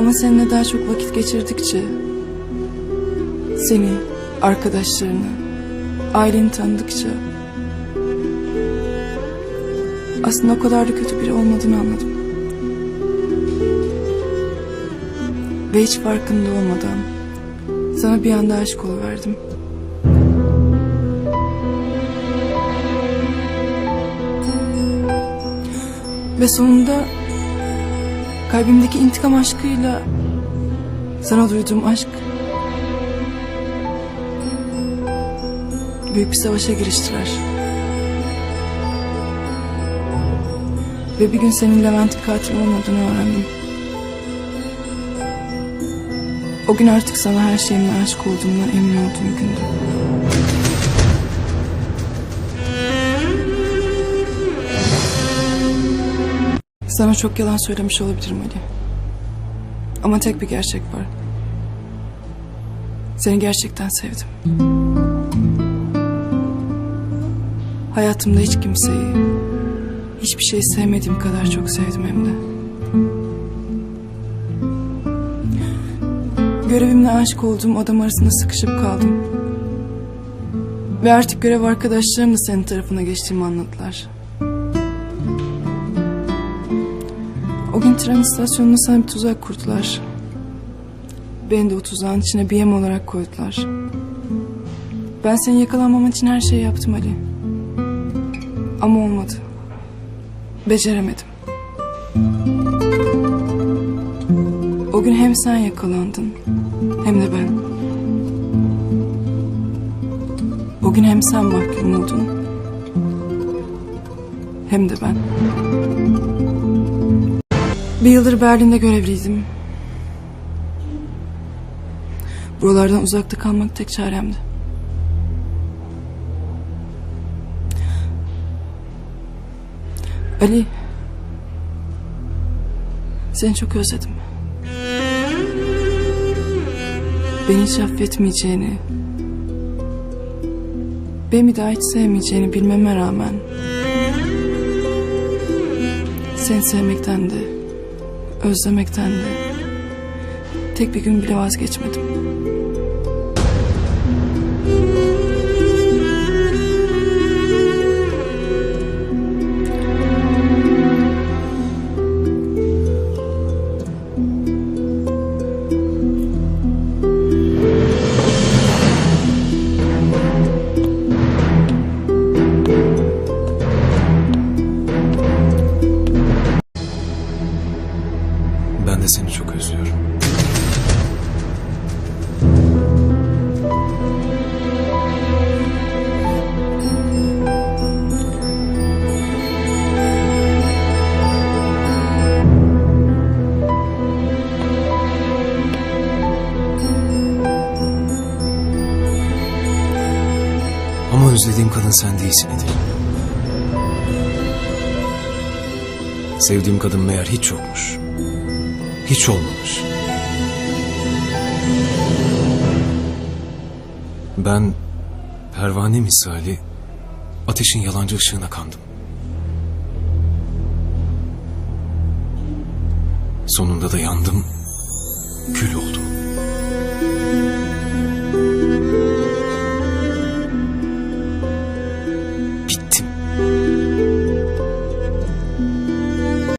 Ama seninle daha çok vakit geçirdikçe seni, arkadaşlarını, aileni tanıdıkça aslında o kadar da kötü biri olmadığını anladım. Ve hiç farkında olmadan sana bir anda aşık oluverdim. Ve sonunda kalbimdeki intikam aşkıyla sana duyduğum aşk büyük bir savaşa giriştiler. Ve bir gün senin Levent'in katil olmadığını öğrendim. O gün artık sana her şeyimle aşık olduğumdan emin olduğum gündü. Sana çok yalan söylemiş olabilirim Ali. Ama tek bir gerçek var. Seni gerçekten sevdim. Hayatımda hiç kimseyi, hiçbir şeyi sevmediğim kadar çok sevdim hem de. Görevimle aşık olduğum adam arasında sıkışıp kaldım. Ve artık görev arkadaşlarım da senin tarafına geçtiğimi anladılar. O gün tren istasyonunda sana bir tuzak kurdular. Beni de o tuzağın içine bir yem olarak koydular. Ben seni yakalanmaman için her şeyi yaptım Ali. Ama olmadı. Beceremedim. O gün hem sen yakalandın hem de ben. O gün hem sen mahkum oldun hem de ben. Bir yıldır Berlin'de görevliydim. Buralardan uzakta kalmak tek çaremdi. Ali. Seni çok özledim. Beni hiç affetmeyeceğini, beni bir daha hiç sevmeyeceğini bilmeme rağmen seni sevmekten de, özlemekten de tek bir gün bile vazgeçmedim. De seni çok özlüyorum. Ama özlediğim kadın sen değilsin Edil. Sevdiğim kadın meğer hiç yokmuş. Hiç olmamış. Ben pervane misali ateşin yalancı ışığına kandım. Sonunda da yandım, kül oldum.